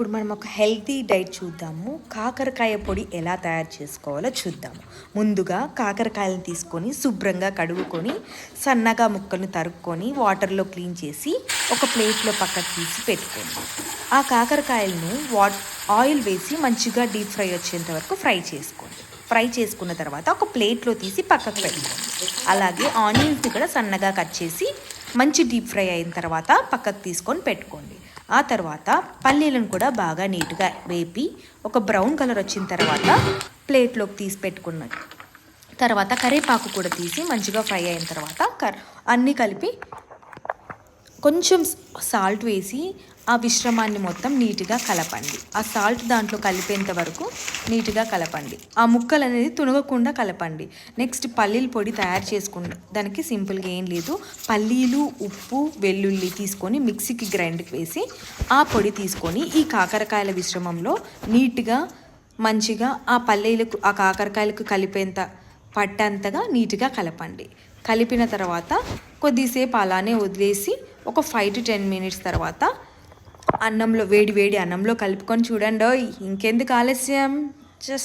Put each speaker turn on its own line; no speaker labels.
ఇప్పుడు మనం ఒక హెల్తీ డైట్ చూద్దాము. కాకరకాయ పొడి ఎలా తయారు చేసుకోవాలో చూద్దాము. ముందుగా కాకరకాయలను తీసుకొని శుభ్రంగా కడుగుకొని సన్నగా ముక్కలను తరుక్కొని వాటర్లో క్లీన్ చేసి ఒక ప్లేట్లో పక్కకు తీసి పెట్టుకోండి. ఆ కాకరకాయలను వాట్ ఆయిల్ వేసి మంచిగా డీప్ ఫ్రై వచ్చేంత వరకు ఫ్రై చేసుకోండి. ఫ్రై చేసుకున్న తర్వాత ఒక ప్లేట్లో తీసి పక్కకు పెట్టుకోండి. అలాగే ఆనియన్స్ కూడా సన్నగా కట్ చేసి మంచి డీప్ ఫ్రై అయిన తర్వాత పక్కకు తీసుకొని పెట్టుకోండి. ఆ తర్వాత పల్లీలను కూడా బాగా నీట్గా వేపి ఒక బ్రౌన్ కలర్ వచ్చిన తర్వాత ప్లేట్లోకి తీసి పెట్టుకున్నాను తర్వాత కరివేపాకు కూడా తీసి మంచిగా ఫ్రై అయిన తర్వాత కర్ అన్నీ కలిపి కొంచెం సాల్ట్ వేసి ఆ మిశ్రమాన్ని మొత్తం నీట్గా కలపండి. ఆ సాల్ట్ దాంట్లో కలిపేంత వరకు నీట్గా కలపండి. ఆ ముక్కలు అనేది తునగకుండా కలపండి. నెక్స్ట్ పల్లీల పొడి తయారు చేసుకున్న దానికి సింపుల్గా ఏం లేదు. పల్లీలు ఉప్పు వెల్లుల్లి తీసుకొని మిక్సీకి గ్రైండ్కి వేసి ఆ పొడి తీసుకొని ఈ కాకరకాయల మిశ్రమంలో నీట్గా మంచిగా ఆ పల్లీలకు ఆ కాకరకాయలకు కలిపేంత పట్టంతగా నీట్గా కలపండి. కలిపిన తర్వాత కొద్దిసేపు అలానే వదిలేసి ఒక ఫైవ్ టు టెన్ మినిట్స్ తర్వాత అన్నంలో వేడి వేడి అన్నంలో కలుపుకొని చూడండి ఇంకెందుకు ఆలస్యం? జస్ట్